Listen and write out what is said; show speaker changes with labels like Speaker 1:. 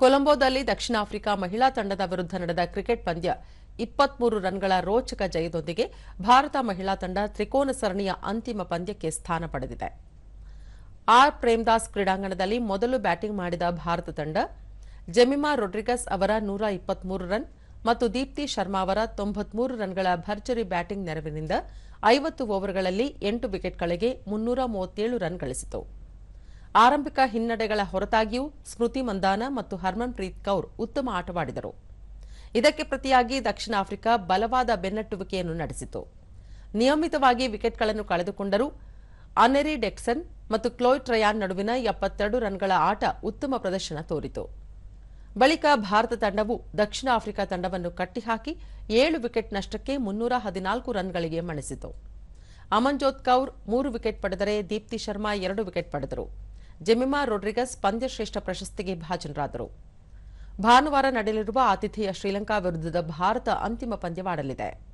Speaker 1: ಕೊಲಂಬೋದಲ್ಲಿ ದಕ್ಷಿಣ Africa ಮಹಿಳಾ ತಂಡದ ವಿರುದ್ಧ ನಡೆದ ಕ್ರಿಕೆಟ್ ಪಂದ್ಯ ಇಪ್ಪತ್ಮೂರು ರನ್ಗಳ ರೋಚಕ ಜಯದೊಂದಿಗೆ ಭಾರತ ಮಹಿಳಾ ತಂಡ ತ್ರಿಕೋನ ಸರಣಿಯ ಅಂತಿಮ ಪಂದ್ಯಕ್ಕೆ ಸ್ಥಾನ ಪಡೆದಿದೆ. ಆರ್. ಪ್ರೇಮದಾಸ್ ಕ್ರೀಡಾಂಗಣದಲ್ಲಿ ಮೊದಲು ಬ್ಯಾಟಿಂಗ್ ಮಾಡಿದ ಭಾರತ ತಂಡ ಜೆಮಿಮಾ ರೊಡ್ರಿಗಸ್ ಅವರ ನೂರ ಇಪ್ಪತ್ಮೂರು ರನ್ ಮತ್ತು ದೀಪ್ತಿ ಶರ್ಮಾ ಅವರ ತೊಂಬತ್ಮೂರು ರನ್ಗಳ ಭರ್ಜರಿ ಬ್ಯಾಟಿಂಗ್ ನೆರವಿನಿಂದ ಐವತ್ತು ಓವರ್ಗಳಲ್ಲಿ ಎಂಟು ವಿಕೆಟ್ಗಳಿಗೆ ಮುನ್ನೂರ ಮೂವತ್ತೇಳು ರನ್ ಗಳಿಸಿತು. ಆರಂಭಿಕ ಹಿನ್ನಡೆಗಳ ಹೊರತಾಗಿಯೂ ಸ್ಮೃತಿ ಮಂದಾನ ಮತ್ತು ಹರ್ಮನ್ ಪ್ರೀತ್ ಕೌರ್ ಉತ್ತಮ ಆಟವಾಡಿದರು. ಇದಕ್ಕೆ ಪ್ರತಿಯಾಗಿ ದಕ್ಷಿಣ ಆಫ್ರಿಕಾ ಬಲವಾದ ಬೆನ್ನಟ್ಟುವಿಕೆಯನ್ನು ನಡೆಸಿತು. ನಿಯಮಿತವಾಗಿ ವಿಕೆಟ್ಗಳನ್ನು ಕಳೆದುಕೊಂಡರೂ ಅನೆರಿ ಡೆಕ್ಸನ್ ಮತ್ತು ಕ್ಲೋಯ್ ಟ್ರಯಾನ್ ನಡುವಿನ ಎಪ್ಪತ್ತೆರಡು ರನ್ಗಳ ಆಟ ಉತ್ತಮ ಪ್ರದರ್ಶನ ತೋರಿತು. ಬಳಿಕ ಭಾರತ ತಂಡವು ದಕ್ಷಿಣ ಆಫ್ರಿಕಾ ತಂಡವನ್ನು ಕಟ್ಟಿಹಾಕಿ ಏಳು ವಿಕೆಟ್ ನಷ್ಟಕ್ಕೆ ಮುನ್ನೂರ ಹದಿನಾಲ್ಕು ರನ್ಗಳಿಗೆ ಮಣಿಸಿತು. ಅಮನ್ಜೋತ್ ಕೌರ್ ಮೂರು ವಿಕೆಟ್ ಪಡೆದರೆ ದೀಪ್ತಿ ಶರ್ಮಾ ಎರಡು ವಿಕೆಟ್ ಪಡೆದರು. ಜೆಮಿಮಾ ರೊಡ್ರಿಗಸ್ ಪಂದ್ಯಶ್ರೇಷ್ಠ ಪ್ರಶಸ್ತಿಗೆ ಭಾಜನರಾದರು. ಭಾನುವಾರ ನಡೆಯಲಿರುವ ಆತಿಥೇಯ ಶ್ರೀಲಂಕಾ ವಿರುದ್ಧದ ಭಾರತ ಅಂತಿಮ ಪಂದ್ಯವಾಡಲಿದೆ.